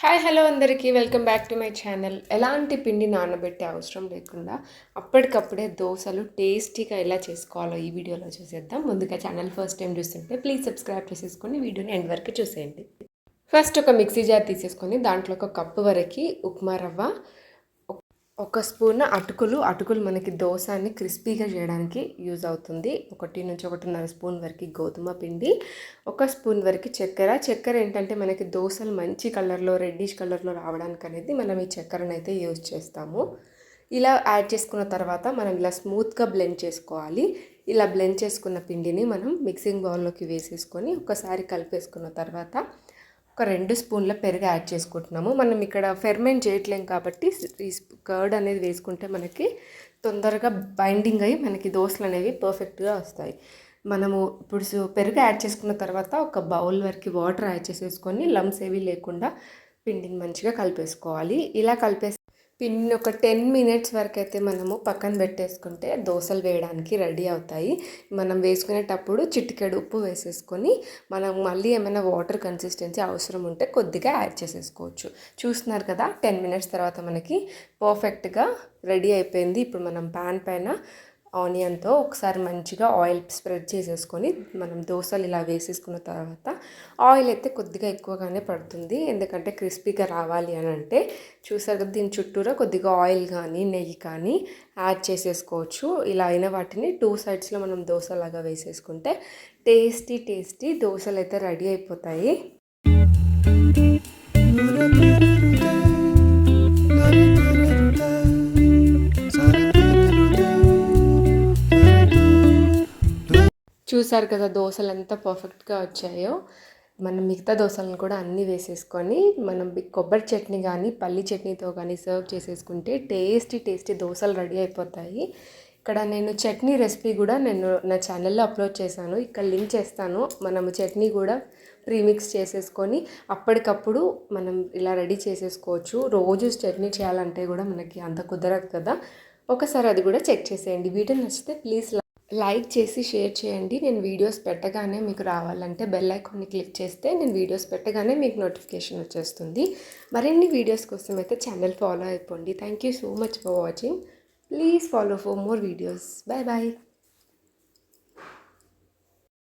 Hi hello అందరికీ. Welcome back to my channel ఎలాంటి పిండి నానబెట్టే అవసరం లేకుండా అప్పటికప్పుడే దోశలు టేస్టీగా ఎలా చేసుకోవాలో ఈ వీడియోలో చూసేద్దాం. ముందుగా ఛానల్ ఫస్ట్ టైం చూస్తుంటే ప్లీజ్ సబ్స్క్రైబ్ చేసేసుకొని వీడియోని ఎండ్ వరకు చూసేయండి. ఫస్ట్ ఒక మిక్సీ జార్ తీసేసుకొని దాంట్లో ఒక కప్పు వరకు ఉప్మా రవ్వ ఒక స్పూన్ అటుకులు అటుకులు మనకి దోశని క్రిస్పీగా చేయడానికి యూజ్ అవుతుంది. ఒకటి నుంచి ఒకటిన్నర స్పూన్ వరకు గోధుమ పిండి ఒక స్పూన్ వరకు చక్కెర. చక్కెర ఏంటంటే మనకి దోశలు మంచి కలర్లో రెడ్డిష్ కలర్లో రావడానికి అనేది మనం ఈ చక్కెరను అయితే యూజ్ చేస్తాము. ఇలా యాడ్ చేసుకున్న తర్వాత మనం ఇలా స్మూత్గా బ్లెండ్ చేసుకోవాలి. ఇలా బ్లెండ్ చేసుకున్న పిండిని మనం మిక్సింగ్ బౌల్లోకి వేసేసుకొని ఒకసారి కలిపేసుకున్న తర్వాత ఒక రెండు స్పూన్ల పెరుగు యాడ్ చేసుకుంటున్నాము. మనం ఇక్కడ ఫెర్మెంట్ చేయట్లేం కాబట్టి ఈ కర్డ్ అనేది వేసుకుంటే మనకి తొందరగా బైండింగ్ అయ్యి మనకి దోశలు అనేవి పర్ఫెక్ట్గా వస్తాయి. మనము ఇప్పుడు పెరుగు యాడ్ చేసుకున్న తర్వాత ఒక బౌల్ వరకు వాటర్ యాడ్ చేసేసుకొని లమ్స్ ఏవి లేకుండా పిండిని మంచిగా కలిపేసుకోవాలి. ఇలా కలిపేసి పిన్ ఒక టెన్ మినిట్స్ వరకు అయితే మనము పక్కన పెట్టేసుకుంటే దోశలు వేయడానికి రెడీ అవుతాయి. మనం వేసుకునేటప్పుడు చిటికెడు ఉప్పు వేసేసుకొని మనం మళ్ళీ ఏమైనా వాటర్ కన్సిస్టెన్సీ అవసరం ఉంటే కొద్దిగా యాడ్ చేసేసుకోవచ్చు. చూస్తున్నారు కదా టెన్ మినిట్స్ తర్వాత మనకి పర్ఫెక్ట్గా రెడీ అయిపోయింది. ఇప్పుడు మనం ప్యాన్ పైన ఆనియన్తో ఒకసారి మంచిగా ఆయిల్ స్ప్రెడ్ చేసేసుకొని మనం దోశలు ఇలా వేసేసుకున్న తర్వాత ఆయిల్ అయితే కొద్దిగా ఎక్కువగానే పడుతుంది. ఎందుకంటే క్రిస్పీగా రావాలి అని అంటే చూసారు కదా దీని చుట్టూరా కొద్దిగా ఆయిల్ కానీ నెయ్యి కానీ యాడ్ చేసేసుకోవచ్చు. ఇలా అయిన వాటిని టూ సైడ్స్లో మనం దోశలాగా వేసేసుకుంటే టేస్టీ టేస్టీ దోశలు అయితే రెడీ అయిపోతాయి. చూసారు కదా దోశలు ఎంత పర్ఫెక్ట్గా వచ్చాయో. మనం మిగతా దోశలను కూడా అన్నీ వేసేసుకొని మనం కొబ్బరి చట్నీ కానీ పల్లి చట్నీతో కానీ సర్వ్ చేసేసుకుంటే టేస్టీ టేస్టీ దోశలు రెడీ అయిపోతాయి. ఇక్కడ నేను చట్నీ రెసిపీ కూడా నేను నా ఛానల్లో అప్లోడ్ చేశాను. ఇక్కడ లింక్ చేస్తాను. మనము చట్నీ కూడా ప్రీమిక్స్ చేసేసుకొని అప్పటికప్పుడు మనం ఇలా రెడీ చేసేసుకోవచ్చు. రోజు చట్నీ చేయాలంటే కూడా మనకి అంత కుదరదు కదా. ఒకసారి అది కూడా చెక్ చేసేయండి. వీడియో నచ్చితే ప్లీజ్ లైక్ చేసి షేర్ చేయండి. నేను వీడియోస్ పెట్టగానే మీకు రావాలంటే బెల్ ఐకాన్ని క్లిక్ చేస్తే నేను వీడియోస్ పెట్టగానే మీకు నోటిఫికేషన్ వచ్చేస్తుంది. మరిన్ని వీడియోస్ కోసం అయితే ఛానల్ ఫాలో అయిపోండి. Thank you so much for watching. Please follow for more videos. Bye bye